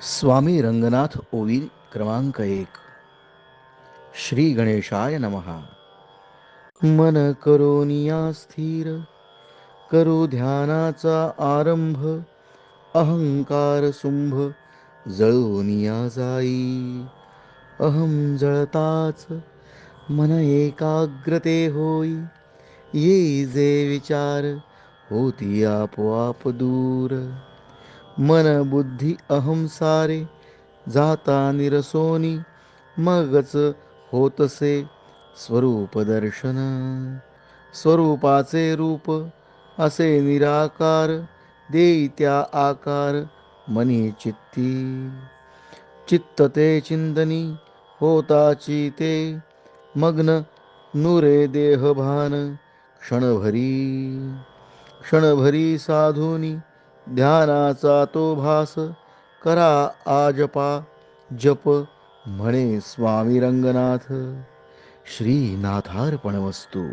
स्वामी रंगनाथ ओवी क्रमांक एक. श्री गणेशाय नमहा मन करोनिया स्थिर करो ध्यानाचा आरंभ अहंकार सुंभ जळोनिया जाई. अहम जळताच मन एकाग्रते होई येई जे विचार होती आपोआप दूर. मन बुद्धी अहम सारे जाता निरसोनी मगच होतसे स्वरूप दर्शन. स्वरूपाचे रूप असे निराकार देई त्या आकार मनी चित्ती. चित्त ते चिंतनी होताची ते मग्न नुरे देहभान क्षणभरी. क्षणभरी साधुनी ध्यानाचा तो भास करा आजपा जप म्हणे स्वामी रंगनाथ. श्रीनाथार्पण वस्तू